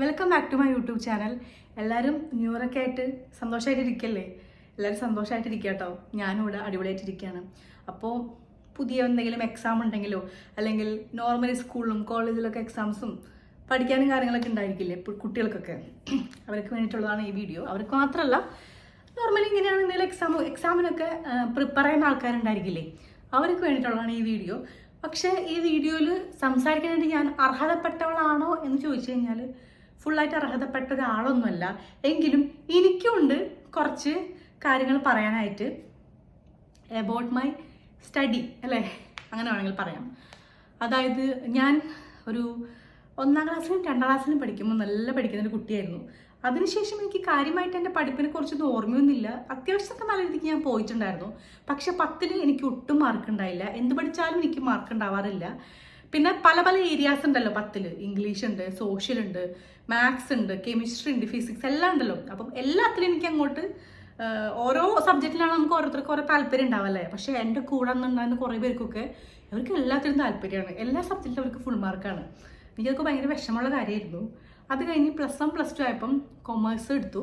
Welcome back to my YouTube channel എല്ലാവരും new ഇയറൊക്കെ ആയിട്ട് സന്തോഷമായിട്ട് ഇരിക്കല്ലേ? എല്ലാവരും സന്തോഷമായിട്ട് ഇരിക്കുക കേട്ടോ. ഞാനും ഇവിടെ അടിപൊളിയായിട്ട് ഇരിക്കുകയാണ് അപ്പോൾ പുതിയ എന്തെങ്കിലും എക്സാം ഉണ്ടെങ്കിലോ അല്ലെങ്കിൽ നോർമലി സ്കൂളിലും കോളേജിലൊക്കെ എക്സാംസും പഠിക്കാനും കാര്യങ്ങളൊക്കെ ഉണ്ടായിരിക്കില്ലേ? കുട്ടികൾക്കൊക്കെ. അവർക്ക് വേണ്ടിയിട്ടുള്ളതാണ് ഈ വീഡിയോ അവർക്ക് മാത്രമല്ല നോർമലി ഇങ്ങനെയാണ് എന്തെങ്കിലും എക്സാം എക്സാമിനൊക്കെ പ്രിപ്പയർ ചെയ്യുന്ന ആൾക്കാരുണ്ടായിരിക്കില്ലേ? അവർക്ക് വേണ്ടിയിട്ടുള്ളതാണ് ഈ വീഡിയോ പക്ഷേ ഈ വീഡിയോയിൽ സംസാരിക്കാനായിട്ട് ഞാൻ അർഹതപ്പെട്ടവളാണോ എന്ന് ചോദിച്ചു കഴിഞ്ഞാൽ ഫുള്ളായിട്ട് അർഹതപ്പെട്ട ഒരാളൊന്നുമല്ല. എങ്കിലും എനിക്കുണ്ട് കുറച്ച് കാര്യങ്ങൾ പറയാനായിട്ട്. എബൌട്ട് മൈ സ്റ്റഡി അല്ലേ? അങ്ങനെ വേണമെങ്കിൽ പറയാം. അതായത് ഞാൻ ഒരു ഒന്നാം ക്ലാസ്സിലും രണ്ടാം ക്ലാസ്സിലും പഠിക്കുമ്പോൾ നല്ല പഠിക്കുന്ന ഒരു കുട്ടിയായിരുന്നു. അതിനുശേഷം എനിക്ക് കാര്യമായിട്ട് എന്റെ പഠിപ്പിനെ കുറിച്ചൊന്നും ഓർമ്മയൊന്നുമില്ല. അത്യാവശ്യമൊക്കെ നല്ല രീതിക്ക് ഞാൻ പോയിട്ടുണ്ടായിരുന്നു. പക്ഷെ പത്തിന് എനിക്ക് ഒട്ടും മാർക്ക് ഉണ്ടായില്ല. എന്ത് പഠിച്ചാലും എനിക്ക് മാർക്ക് ഉണ്ടാവാറില്ല. പിന്നെ പല പല ഏരിയാസ് ഉണ്ടല്ലോ പത്തിൽ. ഇംഗ്ലീഷ് ഉണ്ട് സോഷ്യൽ ഉണ്ട് മാത്സ് ഉണ്ട് കെമിസ്ട്രി ഉണ്ട് ഫിസിക്സ് എല്ലാം ഉണ്ടല്ലോ. അപ്പം എല്ലാത്തിലും എനിക്ക് അങ്ങോട്ട് ഓരോ സബ്ജക്റ്റിലാണ് നമുക്ക് ഓരോരുത്തർക്ക് ഓരോ താല്പര്യം ഉണ്ടാവല്ലേ പക്ഷേ എന്റെ കൂടെ നിന്നുണ്ടായിരുന്ന കുറേ പേർക്കൊക്കെ അവർക്ക് എല്ലാത്തിനും താല്പര്യമാണ്. എല്ലാ സബ്ജക്റ്റിലും അവർക്ക് ഫുൾ മാർക്കാണ് എനിക്കതൊക്കെ ഭയങ്കര വിഷമമുള്ള കാര്യമായിരുന്നു. അത് കഴിഞ്ഞ് പ്ലസ് വൺ പ്ലസ് ടു ആയപ്പം കൊമേഴ്സ് എടുത്തു.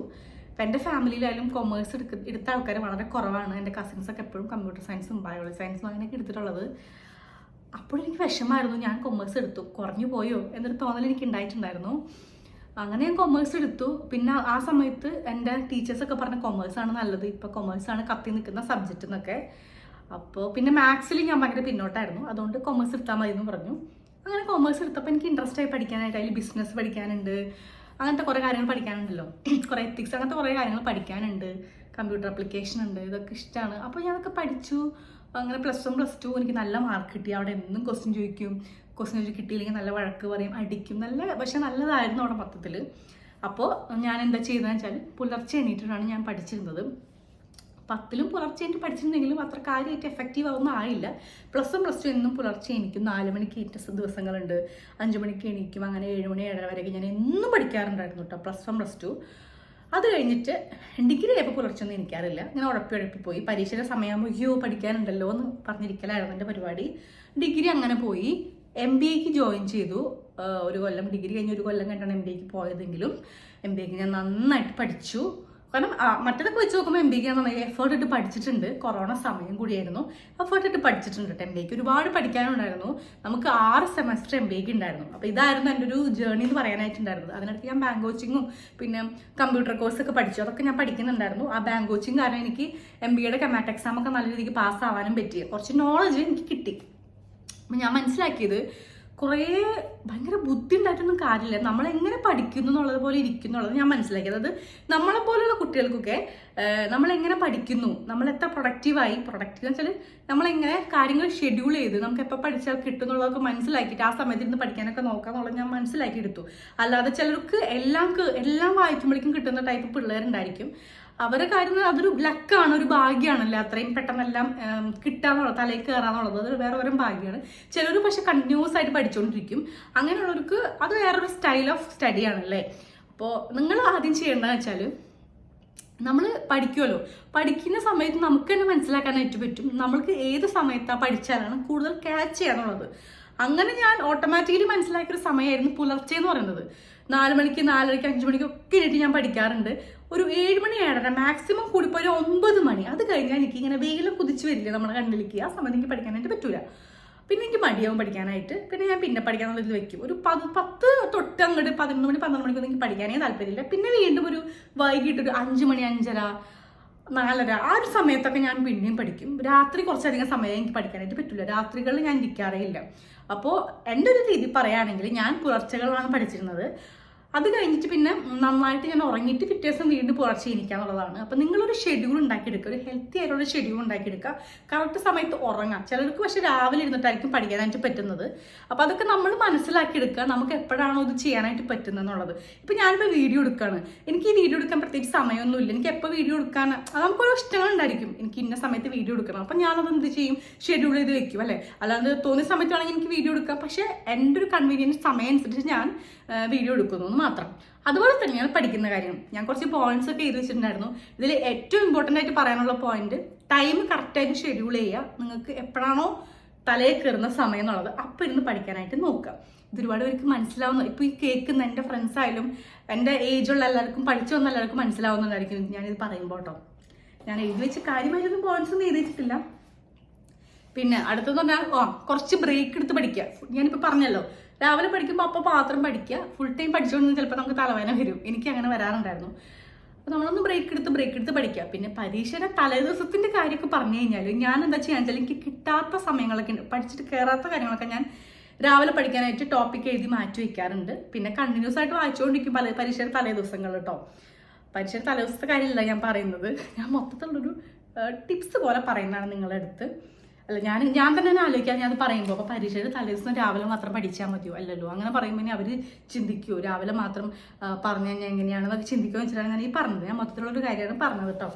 ഇപ്പം എന്റെ ഫാമിലിയിലായാലും കൊമേഴ്സ് എടുക്ക എടുത്ത ആൾക്കാർ വളരെ കുറവാണ്. എന്റെ കസിൻസൊക്കെ എപ്പോഴും കമ്പ്യൂട്ടർ സയൻസും ബയോളജി സയൻസും അങ്ങനെയൊക്കെ എടുത്തിട്ടുള്ളത്. അപ്പോഴെനിക്ക് വിഷമമായിരുന്നു ഞാൻ കൊമേഴ്സ് എടുത്തു. കുറഞ്ഞു പോയോ? എന്നൊരു തോന്നൽ എനിക്ക് ഉണ്ടായിട്ടുണ്ടായിരുന്നു. അങ്ങനെ ഞാൻ കൊമേഴ്സ് എടുത്തു. പിന്നെ ആ സമയത്ത് എന്റെ ടീച്ചേഴ്സൊക്കെ പറഞ്ഞ ആണ് നല്ലത്. ഇപ്പോൾ ആണ് കത്തി നിൽക്കുന്ന സബ്ജക്റ്റ് എന്നൊക്കെ. അപ്പോൾ പിന്നെ മാത്സിൽ ഞാൻ ഭയങ്കര പിന്നോട്ടായിരുന്നു. അതുകൊണ്ട് കൊമേഴ്സ് എടുത്താൽ മതി എന്ന് പറഞ്ഞു. അങ്ങനെ കൊമേഴ്സ് എടുത്തപ്പോൾ എനിക്ക് ഇൻട്രസ്റ്റ് ആയി പഠിക്കാനായിട്ട് അതിൽ ബിസിനസ് പഠിക്കാനുണ്ട്. അങ്ങനത്തെ കുറേ കാര്യങ്ങൾ പഠിക്കാനുണ്ടല്ലോ. കുറേ എത്തിക്സ് അങ്ങനത്തെ കുറേ കാര്യങ്ങൾ പഠിക്കാനുണ്ട്. കമ്പ്യൂട്ടർ ആപ്ലിക്കേഷൻ ഉണ്ട്. ഇതൊക്കെ ഇഷ്ടമാണ് അപ്പോൾ ഞാനൊക്കെ പഠിച്ചു. അങ്ങനെ പ്ലസ് വൺ പ്ലസ് ടു എനിക്ക് നല്ല മാർക്ക് കിട്ടി. അവിടെ എന്നും ക്വസ്റ്റ്യൻ ചോദിക്കും. ക്വസ്റ്റ്യൻ ചോദിച്ച് കിട്ടിയില്ലെങ്കിൽ നല്ല വഴക്ക് പറയും അടിക്കും. നല്ല പക്ഷെ നല്ലതായിരുന്നു അവിടെ മൊത്തത്തിൽ അപ്പോൾ ഞാൻ എന്താ ചെയ്തതെന്ന് വെച്ചാൽ പുലർച്ചെ എണീറ്റിട്ടാണ് ഞാൻ പഠിച്ചിരുന്നത്. പത്തിലും പുലർച്ചെ എനിക്ക് പഠിച്ചിട്ടുണ്ടെങ്കിലും അത്ര കാര്യമായിട്ട് എഫക്റ്റീവ് ആവുന്ന ആയില്ല. പ്ലസ് വൺ പ്ലസ് ടു എന്നും പുലർച്ചെ എനിക്ക് നാല് മണിക്ക് ഏറ്റ ദിവസങ്ങളുണ്ട്. അഞ്ച് മണിക്ക് എണീക്കും. അങ്ങനെ ഏഴ് മണി ഏഴര വരെയൊക്കെ ഞാൻ എന്നും പഠിക്കാറുണ്ടായിരുന്നു കേട്ടോ. പ്ലസ് വൺ പ്ലസ് ടു അത് കഴിഞ്ഞിട്ട് ഡിഗ്രി ആയപ്പോൾ പുലർച്ചൊന്നും എനിക്കറിയില്ല. ഇങ്ങനെ ഉഴപ്പി പോയി. പരീക്ഷയുടെ സമയമാകുമ്പോൾ അയ്യോ പഠിക്കാനുണ്ടല്ലോ എന്ന് പറഞ്ഞിരിക്കലായിരുന്നു എന്റെ പരിപാടി. ഡിഗ്രി അങ്ങനെ പോയി. എം ബി എക്ക് ജോയിൻ ചെയ്തു. ഒരു കൊല്ലം. ഡിഗ്രി കഴിഞ്ഞ് ഒരു കൊല്ലം കണ്ടാണ് എം ബി എക്ക് പോയതെങ്കിലും എം ബി എക്ക് ഞാൻ നന്നായിട്ട് പഠിച്ചു. കാരണം മറ്റതൊക്കെ വെച്ച് നോക്കുമ്പോൾ എം ബിക്ക് ഞാൻ നന്നായി എഫേർട്ട് ഇട്ട് പഠിച്ചിട്ടുണ്ട്. കൊറോണ സമയം കൂടിയായിരുന്നു. എഫേർട്ട് ഇട്ട് പഠിച്ചിട്ടുണ്ട് കേട്ടോ എം ബിക്ക് ഒരുപാട് പഠിക്കാനുണ്ടായിരുന്നു. നമുക്ക് ആറ് സെമസ്റ്റർ എം ബിക്ക് ഉണ്ടായിരുന്നു അപ്പോൾ ഇതായിരുന്നു എന്റെ ഒരു ജേർണി എന്ന് പറയാനായിട്ടുണ്ടായിരുന്നത്. അതിനടുത്ത് ഞാൻ ബാങ്ക് കോച്ചിങ്ങും പിന്നെ കമ്പ്യൂട്ടർ കോഴ്സ് ഒക്കെ പഠിച്ചു. അതൊക്കെ ഞാൻ പഠിക്കുന്നുണ്ടായിരുന്നു. ആ ബാങ്ക് കോച്ചിങ് കാരണം എനിക്ക് എം ബിയുടെ കമാറ്റ് എക്സാം ഒക്കെ നല്ല രീതിക്ക് പാസ്സാവാനും പറ്റി. കുറച്ച് നോളജ് എനിക്ക് കിട്ടി. അപ്പം ഞാൻ മനസ്സിലാക്കിയത് കുറേ ഭയങ്കര ബുദ്ധി ഉണ്ടായിട്ടൊന്നും കാര്യമില്ല. നമ്മൾ എങ്ങനെ പഠിക്കുന്നു എന്നുള്ളത് പോലെ ഇരിക്കുന്നുള്ളത് ഞാൻ മനസ്സിലാക്കിയത്. അത് നമ്മളെ പോലുള്ള കുട്ടികൾക്കൊക്കെ നമ്മൾ എങ്ങനെ പഠിക്കുന്നു നമ്മൾ എത്ര പ്രൊഡക്റ്റീവായി പ്രൊഡക്റ്റീവ് എന്ന് വെച്ചാൽ നമ്മളെങ്ങനെ കാര്യങ്ങൾ ഷെഡ്യൂൾ ചെയ്ത് നമുക്ക് എപ്പോൾ പഠിച്ചാൽ കിട്ടും എന്നുള്ളതൊക്കെ മനസ്സിലാക്കിയിട്ട് ആ സമയത്ത് ഇരുന്ന് പഠിക്കാനൊക്കെ നോക്കാം എന്നുള്ളത് ഞാൻ മനസ്സിലാക്കി എടുത്തു അല്ലാതെ ചിലർക്ക് എല്ലാം എല്ലാം വായിക്കുമ്പോഴേക്കും കിട്ടുന്ന ടൈപ്പ് പിള്ളേരുണ്ടായിരിക്കും. അവരുടെ കാര്യം അതൊരു ലക്കാണ് ഒരു ഭാഗ്യമാണല്ലോ. അത്രയും പെട്ടെന്നെല്ലാം കിട്ടാന്നുള്ളത് തലയിൽ കയറാന്നുള്ളത് അത് വേറെ ഒരു ഭാഗ്യമാണ്. ചിലർ പക്ഷെ കണ്ടിന്യൂസ് ആയിട്ട് പഠിച്ചുകൊണ്ടിരിക്കും അങ്ങനെയുള്ളവർക്ക് അത് വേറൊരു സ്റ്റൈൽ ഓഫ് സ്റ്റഡി ആണല്ലേ. അപ്പോൾ നിങ്ങൾ ആദ്യം ചെയ്യേണ്ടതെന്ന് വെച്ചാൽ നമ്മൾ പഠിക്കുമല്ലോ പഠിക്കുന്ന സമയത്ത് നമുക്ക് തന്നെ മനസ്സിലാക്കാനായിട്ട് പറ്റും നമ്മൾക്ക് ഏത് സമയത്താണ് പഠിച്ചാലാണ് കൂടുതൽ ക്യാച്ച് ചെയ്യാന്നുള്ളത്. അങ്ങനെ ഞാൻ ഓട്ടോമാറ്റിക്കലി മനസ്സിലാക്കിയ ഒരു സമയമായിരുന്നു പുലർച്ചെ എന്ന് പറയുന്നത്. നാല് മണിക്ക് നാലരയ്ക്ക് അഞ്ച് മണിക്ക് ഒക്കെ എണീറ്റ് ഞാൻ പഠിക്കാറുണ്ട്. ഒരു ഏഴ് മണി ഏഴര മാക്സിമം കൂടിപ്പോൾ ഒരു ഒമ്പത് മണി. അത് കഴിഞ്ഞാൽ എനിക്ക് ഇങ്ങനെ വെയിലും കുതിച്ച് വരില്ല നമ്മുടെ കണ്ണിലേക്ക്. ആ സമയത്ത് എനിക്ക് പഠിക്കാനായിട്ട് പറ്റൂല. പിന്നെ എനിക്ക് മടിയാവും പഠിക്കാനായിട്ട്. പിന്നെ ഞാൻ പിന്നെ പഠിക്കാനുള്ള ഇത് വെക്കും. ഒരു പത് പത്ത് തൊട്ട് അങ്ങോട്ട് പതിനൊന്ന് മണി പന്ത്രണ്ട് മണിക്കൊന്നും എനിക്ക് പഠിക്കാനേ താല്പര്യമില്ല. പിന്നെ വീണ്ടും ഒരു വൈകിട്ട് ഒരു അഞ്ച് മണി അഞ്ചര നാലര ആ ഒരു സമയത്തൊക്കെ ഞാൻ പിന്നെയും പഠിക്കും. രാത്രി കുറച്ചധികം സമയം എനിക്ക് പഠിക്കാനായിട്ട് പറ്റില്ല രാത്രികളിൽ ഞാൻ ഇരിക്കാറേ ഇല്ല. അപ്പോൾ എന്റെ ഒരു രീതി പറയുകയാണെങ്കിൽ ഞാൻ പുലർച്ചകളാണ് പഠിച്ചിരുന്നത്. അത് കഴിഞ്ഞിട്ട് പിന്നെ നന്നായിട്ട് ഞാൻ ഉറങ്ങിയിട്ട് പിറ്റേ ദിവസം വീണ്ടും പുലർച്ചെ ഇരിക്കുക എന്നുള്ളതാണ്. അപ്പം നിങ്ങളൊരു ഷെഡ്യൂൾ ഉണ്ടാക്കിയെടുക്കുക. ഒരു ഹെൽത്തി ആയിട്ടുള്ള ഷെഡ്യൂൾ ഉണ്ടാക്കിയെടുക്കുക. കറക്റ്റ് സമയത്ത് ഉറങ്ങാം. ചിലർക്ക് പക്ഷേ രാവിലെ ഇരുന്നിട്ടായിരിക്കും പഠിക്കാനായിട്ട് പറ്റുന്നത്. അപ്പോൾ അതൊക്കെ നമ്മൾ മനസ്സിലാക്കിയെടുക്കുക. നമുക്ക് എപ്പോഴാണോ ഇത് ചെയ്യാനായിട്ട് പറ്റുന്നത് എന്നുള്ളത്. ഇപ്പം ഞാനിപ്പോൾ വീഡിയോ എടുക്കുകയാണ്. എനിക്ക് ഈ വീഡിയോ എടുക്കാൻ പ്രത്യേകിച്ച് സമയമൊന്നുമില്ല. എനിക്ക് എപ്പോൾ വീഡിയോ എടുക്കാൻ അത് നമുക്കൊരു ഇഷ്ടങ്ങളുണ്ടായിരിക്കും. എനിക്ക് ഇന്ന സമയത്ത് വീഡിയോ എടുക്കണം. അപ്പം ഞാനത് എന്ത് ചെയ്യും? ഷെഡ്യൂൾ ചെയ്ത് വെക്കും അല്ലേ? അല്ലാണ്ട് തോന്നിയ സമയത്താണെങ്കിൽ എനിക്ക് വീഡിയോ എടുക്കാം. പക്ഷേ എന്റെ ഒരു കൺവീനിയൻസ് സമയം അനുസരിച്ച് ഞാൻ വീഡിയോ എടുക്കുന്നു. മാത്രം. അതുപോലെ തന്നെയാണ് പഠിക്കുന്ന കാര്യം. ഞാൻ കുറച്ച് പോയിന്റ്സ് ഒക്കെ എഴുതി വെച്ചിട്ടുണ്ടായിരുന്നു. ഇതിൽ ഏറ്റവും ഇമ്പോർട്ടന്റ് ആയിട്ട് പറയാനുള്ള പോയിന്റ് ടൈം കറക്റ്റായിട്ട് ഷെഡ്യൂൾ ചെയ്യുക. നിങ്ങൾക്ക് എപ്പോഴാണോ തലയിൽ കയറുന്ന സമയം എന്നുള്ളത് അപ്പം ഇരുന്ന് പഠിക്കാനായിട്ട് നോക്കുക. ഇത് ഒരുപാട് പേർക്ക് മനസ്സിലാവുന്ന ഇപ്പോൾ ഈ കേൾക്കുന്ന എന്റെ ഫ്രണ്ട്സ് ആയാലും എന്റെ ഏജുള്ള എല്ലാവർക്കും പഠിച്ചു വന്ന എല്ലാവർക്കും മനസ്സിലാവുന്നതായിരിക്കും ഞാനിത് പറയുമ്പോൾ കേട്ടോ. ഞാൻ എഴുതി വെച്ച് കാര്യമായിട്ടൊന്നും പോയിന്റ്സ് ഒന്നും എഴുതി വെച്ചിട്ടില്ല. പിന്നെ അടുത്തെന്ന് പറഞ്ഞാൽ ആ കുറച്ച് ബ്രേക്ക് എടുത്ത് പഠിക്കുക. ഞാനിപ്പോൾ പറഞ്ഞല്ലോ രാവിലെ പഠിക്കുമ്പോൾ അപ്പോൾ മാത്രം പഠിക്കുക ഫുൾ ടൈം പഠിച്ചുകൊണ്ട് ചിലപ്പോൾ നമുക്ക് തലവേദന വരും. എനിക്ക് അങ്ങനെ വരാറുണ്ടായിരുന്നു. അപ്പോൾ നമ്മളൊന്ന് ബ്രേക്ക് എടുത്ത് ബ്രേക്ക് എടുത്ത് പഠിക്കുക പിന്നെ പരീക്ഷയുടെ തലേദിവസത്തിന്റെ കാര്യമൊക്കെ പറഞ്ഞു കഴിഞ്ഞാൽ ഞാൻ എന്താ ചെയ്യാന്ന് വെച്ചാൽ എനിക്ക് കിട്ടാത്ത സമയങ്ങളൊക്കെ ഉണ്ട്. പഠിച്ചിട്ട് കയറാത്ത കാര്യങ്ങളൊക്കെ ഞാൻ രാവിലെ പഠിക്കാനായിട്ട് ടോപ്പിക് എഴുതി മാറ്റി വയ്ക്കാറുണ്ട് പിന്നെ കണ്ടിന്യൂസ് ആയിട്ട് വായിച്ചുകൊണ്ടിരിക്കും പല പരീക്ഷയുടെ തലേ ദിവസങ്ങൾ കേട്ടോ പരീക്ഷയുടെ തലേ ദിവസത്തെ കാര്യമല്ല ഞാൻ പറയുന്നത്. ഞാൻ മൊത്തത്തിലുള്ളൊരു ടിപ്സ് പോലെ പറയുന്നതാണ് നിങ്ങളുടെ അടുത്ത്. അല്ല ഞാൻ ഞാൻ തന്നെ തന്നെ ആലോചിക്കാം. ഞാൻ അത് പറയുമ്പോൾ അപ്പോൾ പരീക്ഷയുടെ തലേ ദിവസം രാവിലെ മാത്രം പഠിച്ചാൽ മതിയോ? അല്ലല്ലോ. അങ്ങനെ പറയുമ്പോൾ അവർ ചിന്തിക്കുമോ രാവിലെ മാത്രം പറഞ്ഞു കഴിഞ്ഞാൽ എങ്ങനെയാണെന്നൊക്കെ ചിന്തിക്കുമോ വെച്ചിട്ടാണ് ഞാൻ ഈ പറഞ്ഞത്. ഞാൻ മൊത്തത്തിലുള്ളൊരു കാര്യമാണ് പറഞ്ഞത് കേട്ടോ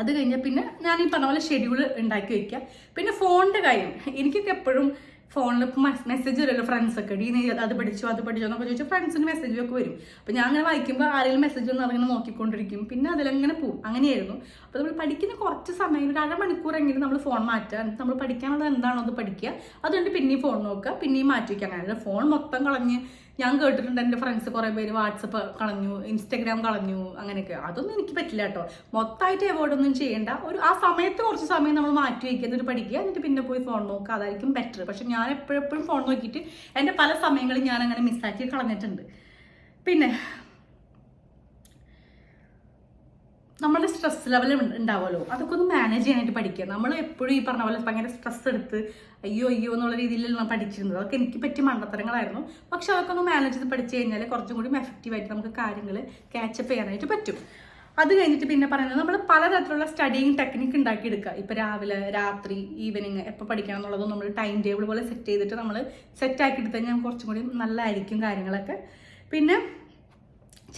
അത് കഴിഞ്ഞാൽ പിന്നെ ഞാൻ ഈ പറഞ്ഞ പോലെ ഷെഡ്യൂൾ ഉണ്ടാക്കി വയ്ക്കുക പിന്നെ ഫോണിന്റെ കാര്യം. എനിക്കൊക്കെ എപ്പോഴും ഫോണിൽ മെസ്സേജ് വരുമല്ലോ ഫ്രണ്ട്സൊക്കെ ഡീ നീ അത് പഠിച്ചോ അത് പഠിച്ചോ എന്നൊക്കെ ചോദിച്ചാൽ ഫ്രണ്ട്സിന് മെസ്സേജ് ഒക്കെ വരും. അപ്പോൾ ഞാൻ അങ്ങനെ വായിക്കുമ്പോൾ ആരെങ്കിലും മെസ്സേജ് വന്ന് അതിങ്ങനെ നോക്കിക്കൊണ്ടിരിക്കും. പിന്നെ അതിലങ്ങനെ പോവും. അങ്ങനെയായിരുന്നു. അപ്പോൾ നമ്മൾ പഠിക്കുന്ന കുറച്ച് സമയം ഒരു അരമണിക്കൂറെങ്കിലും നമ്മൾ ഫോൺ മാറ്റുക നമ്മൾ പഠിക്കാനുള്ളത് എന്താണോ അത് പഠിക്കുക. അതുകൊണ്ട് പിന്നെയും ഫോൺ നോക്കുക പിന്നെയും മാറ്റി വയ്ക്കുക അങ്ങനെ ഫോൺ മൊത്തം കളഞ്ഞ് ഞാൻ കേട്ടിട്ടുണ്ട് എന്റെ ഫ്രണ്ട്സ് കുറേ പേര് വാട്സപ്പ് കളഞ്ഞു ഇൻസ്റ്റഗ്രാം കളഞ്ഞു അങ്ങനെയൊക്കെ. അതൊന്നും എനിക്ക് പറ്റില്ല കേട്ടോ. മൊത്തമായിട്ട് അവോയ്ഡ് ഒന്നും ചെയ്യേണ്ട. ഒരു ആ സമയത്ത് കുറച്ച് സമയം നമ്മൾ മാറ്റി വയ്ക്കുക. എന്നിട്ട് പഠിക്കുക. എന്നിട്ട് പിന്നെ പോയി ഫോൺ നോക്കുക. അതായിരിക്കും ബെറ്റർ പക്ഷെ ഞാൻ എപ്പോഴെപ്പോഴും ഫോൺ നോക്കിയിട്ട് എന്റെ പല സമയങ്ങളും ഞാൻ അങ്ങനെ മിസ്സാക്കി കളഞ്ഞിട്ടുണ്ട്. പിന്നെ നമ്മുടെ സ്ട്രെസ് ലെവൽ ഉണ്ടാവുമല്ലോ. അതൊക്കെ ഒന്ന് മാനേജ് ചെയ്യാനായിട്ട് പഠിക്കുക. നമ്മൾ എപ്പോഴും ഈ പറഞ്ഞ പോലെ ഭയങ്കര സ്ട്രെസ് എടുത്ത് അയ്യോ അയ്യോ എന്നുള്ള നമ്മൾ പഠിച്ചിരുന്നത്. അതൊക്കെ എനിക്ക് പറ്റിയ മണ്ടത്തരങ്ങളായിരുന്നു. പക്ഷെ അതൊക്കെ ഒന്ന് മാനേജ് ചെയ്ത് പഠിച്ചു കഴിഞ്ഞാൽ കുറച്ചും കൂടി എഫക്റ്റീവായിട്ട് നമുക്ക് കാര്യങ്ങൾ ക്യാച്ചപ്പ് ചെയ്യാനായിട്ട് പറ്റും. അത് കഴിഞ്ഞിട്ട് പിന്നെ പറയുന്നത് നമ്മൾ പലതരത്തിലുള്ള സ്റ്റഡിങ് ടെക്നിക്ക് ഉണ്ടാക്കിയെടുക്കുക ഇപ്പോൾ രാവിലെ രാത്രി ഈവനിങ് എപ്പോൾ പഠിക്കണം എന്നുള്ളതും നമ്മൾ ടൈം ടേബിൾ പോലെ സെറ്റ് ചെയ്തിട്ട് നമ്മൾ സെറ്റ് ആക്കി എടുത്തു കഴിഞ്ഞാൽ കുറച്ചും കൂടി നല്ലതായിരിക്കും കാര്യങ്ങളൊക്കെ. പിന്നെ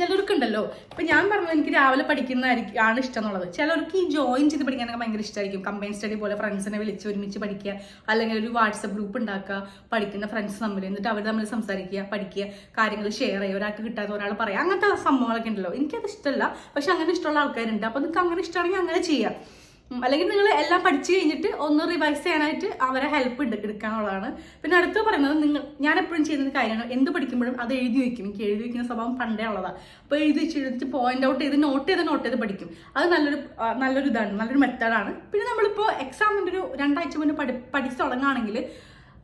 ചിലർക്കുണ്ടല്ലോ. ഇപ്പം ഞാൻ പറഞ്ഞത് എനിക്ക് രാവിലെ പഠിക്കുന്നതായിരിക്കും ആണ് ഇഷ്ടം എന്നുള്ളത് ചിലർക്ക് ഈ ജോയിൻ ചെയ്ത് പഠിക്കാനൊക്കെ ഭയങ്കര ഇഷ്ടമായിരിക്കും കമ്പൈൻ സ്റ്റഡി പോലെ ഫ്രണ്ട്സിനെ വിളിച്ച് ഒരുമിച്ച് പഠിക്കുക അല്ലെങ്കിൽ ഒരു വാട്സപ്പ് ഗ്രൂപ്പ് ഉണ്ടാക്കുക പഠിക്കുന്ന ഫ്രണ്ട്സ് തമ്മിൽ എന്നിട്ട് അവർ തമ്മിൽ സംസാരിക്കുക പഠിക്കുക കാര്യങ്ങൾ ഷെയർ ചെയ്യുക ഒരാൾക്ക് കിട്ടാത്ത ഒരാൾ പറയുക അങ്ങനത്തെ സംഭവങ്ങളൊക്കെ ഉണ്ടല്ലോ. എനിക്കത് ഇഷ്ടമല്ല. പക്ഷെ അങ്ങനെ ഇഷ്ടമുള്ള ആൾക്കാരുണ്ട്. അപ്പോൾ നിങ്ങൾക്ക് അങ്ങനെ ഇഷ്ടമാണെങ്കിൽ അങ്ങനെ ചെയ്യാം. അല്ലെങ്കിൽ നിങ്ങൾ എല്ലാം പഠിച്ചു കഴിഞ്ഞിട്ട് ഒന്ന് റിവൈസ് ചെയ്യാനായിട്ട് അവരെ ഹെൽപ്പ് എടുക്കാനുള്ളതാണ്. പിന്നെ അടുത്ത് പറയുന്നത് നിങ്ങൾ ഞാൻ എപ്പോഴും ചെയ്യുന്ന കാര്യമാണ് എന്ത് പഠിക്കുമ്പോഴും അത് എഴുതി വയ്ക്കും. എനിക്ക് എഴുതി വയ്ക്കുന്ന സ്വഭാവം പണ്ടേ ഉള്ളതാണ് അപ്പോൾ എഴുതി വെച്ച് എഴുതിച്ച് പോയിന്റ് ഔട്ട് ചെയ്ത് നോട്ട് ചെയ്ത് നോട്ട് ചെയ്ത് പഠിക്കും. അത് നല്ലൊരു നല്ലൊരു ഇതാണ് നല്ലൊരു മെത്തേഡാണ് പിന്നെ നമ്മളിപ്പോൾ എക്സാമിന്റെ ഒരു രണ്ടാഴ്ച മുന്നേ പഠി പഠിച്ച് തുടങ്ങുകയാണെങ്കിൽ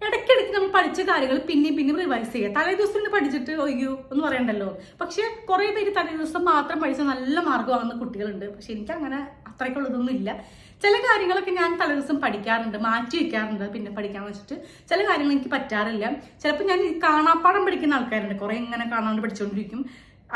ഇടയ്ക്കിടയ്ക്ക് നമ്മൾ പഠിച്ച കാര്യങ്ങൾ പിന്നെയും പിന്നെയും റിവൈസ് ചെയ്യുക. തലേ ദിവസം ഇന്ന് പഠിച്ചിട്ട് ഒയ്യോ എന്ന് പറയണ്ടല്ലോ. പക്ഷേ കുറേ പേര് തലേ ദിവസം മാത്രം പഠിച്ച നല്ല മാർക്ക് വാങ്ങുന്ന കുട്ടികളുണ്ട്. പക്ഷെ എനിക്ക് അങ്ങനെ അത്രയ്ക്കുള്ളതൊന്നും ഇല്ല. ചില കാര്യങ്ങളൊക്കെ ഞാൻ പല ദിവസം പഠിക്കാറുണ്ട് മാറ്റി വെക്കാറുണ്ട്. പിന്നെ പഠിക്കാൻ വെച്ചിട്ട് ചില കാര്യങ്ങൾ എനിക്ക് പറ്റാറില്ല. ചിലപ്പോൾ ഞാൻ കാണാപ്പാടം പഠിക്കുന്ന ആൾക്കാരുണ്ട്. കുറേ ഇങ്ങനെ കാണാണ്ട് പഠിച്ചുകൊണ്ടിരിക്കും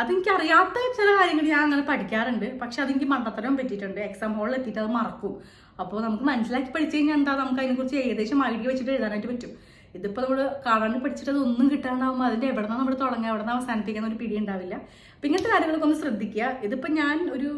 അതെനിക്ക് അറിയാത്ത ചില കാര്യങ്ങൾ ഞാൻ അങ്ങനെ പഠിക്കാറുണ്ട്. പക്ഷെ അതെനിക്ക് മണ്ടത്തരം പറ്റിയിട്ടുണ്ട്. എക്സാം ഹോളിൽ എത്തിയിട്ട് അത് മറക്കും. അപ്പോൾ നമുക്ക് മനസ്സിലാക്കി പഠിച്ചു കഴിഞ്ഞാൽ എന്താ? നമുക്ക് അതിനെക്കുറിച്ച് ഏകദേശം ഐഡിയ വെച്ചിട്ട് എഴുതാനായിട്ട് പറ്റും. ഇതിപ്പോൾ നമ്മൾ കാണാണ്ട് പഠിച്ചിട്ട് അതൊന്നും കിട്ടാണ്ടാവുമ്പോൾ അതിന്റെ എവിടെ നിന്നാണ് നമ്മൾ തുടങ്ങുക എവിടെ നിന്ന് അവസാനിപ്പിക്കുന്ന ഒരു പിടി ഉണ്ടാവില്ല. അപ്പം ഇങ്ങനത്തെ കാര്യങ്ങളൊക്കെ ഒന്ന് ശ്രദ്ധിക്കുക. ഇതിപ്പോൾ ഞാൻ ഒരു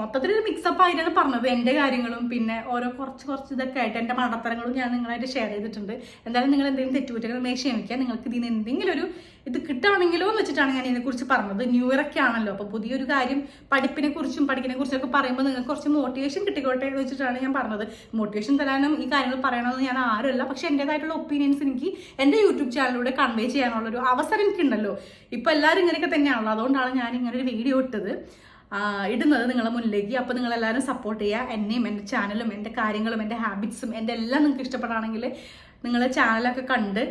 മൊത്തത്തിലൊരു മിക്സപ്പ് ആയിട്ടാണ് പറഞ്ഞത്. എന്റെ കാര്യങ്ങളും പിന്നെ ഓരോ കുറച്ച് കുറച്ച് ഇതൊക്കെ ആയിട്ട് എന്റെ മണ്ടത്തരങ്ങളും ഞാൻ നിങ്ങളായിട്ട് ഷെയർ ചെയ്തിട്ടുണ്ട്. എന്തായാലും നിങ്ങൾ എന്തെങ്കിലും തെറ്റുകുറ്റങ്ങൾ മേ ക്ഷമിക്കുക. നിങ്ങൾക്ക് ഇതിന് എന്തെങ്കിലും ഒരു ഇത് കിട്ടുകയാണെങ്കിലോ എന്ന് വെച്ചിട്ടാണ് ഞാൻ ഇതിനെക്കുറിച്ച് പറഞ്ഞത്. ന്യൂ ഇയർ ഒക്കെ ആണല്ലോ. അപ്പോൾ പുതിയൊരു കാര്യം പഠിപ്പിനെ കുറിച്ചും പഠിക്കിനെ കുറിച്ചൊക്കെ പറയുമ്പോൾ നിങ്ങൾക്ക് കുറച്ച് മോട്ടിവേഷൻ കിട്ടിക്കോട്ടെ എന്ന് വെച്ചിട്ടാണ് ഞാൻ പറഞ്ഞത്. മോട്ടിവേഷൻ തരാനും ഈ കാര്യങ്ങൾ പറയണമെന്ന് ഞാൻ ആരുമല്ല. പക്ഷെ എന്റേതായിട്ടുള്ള ഒപ്പീനിയൻസ് എനിക്ക് എന്റെ യൂട്യൂബ് ചാനലിലൂടെ കൺവേ ചെയ്യാനുള്ള ഒരു അവസരം എനിക്കുണ്ടല്ലോ. ഇപ്പോൾ എല്ലാവരും ഇങ്ങനെയൊക്കെ തന്നെയാണല്ലോ. അതുകൊണ്ടാണ് ഞാൻ ഇങ്ങനെ ഒരു വീഡിയോ ഇട്ടത്. ഇടുന്നത് നിങ്ങളെ മുന്നിലേക്ക്. അപ്പോൾ നിങ്ങളെല്ലാവരും സപ്പോർട്ട് ചെയ്യുക. എന്നെയും എന്റെ ചാനലും എന്റെ കാര്യങ്ങളും എന്റെ ഹാബിറ്റ്സും എന്റെ എല്ലാം നിങ്ങൾക്ക് ഇഷ്ടപ്പെടുകയാണെങ്കിൽ നിങ്ങൾ ചാനലൊക്കെ കണ്ട്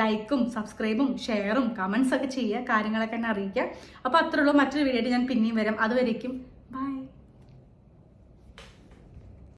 ലൈക്കും സബ്സ്ക്രൈബും ഷെയറും കമൻസ് ഒക്കെ ചെയ്യുക. കാര്യങ്ങളൊക്കെ എന്നെ അറിയിക്കുക. അപ്പോൾ അത്രയുള്ളൂ മറ്റൊരു വീഡിയോ ഞാൻ പിന്നെയും വരാം. അതുവരേക്കും.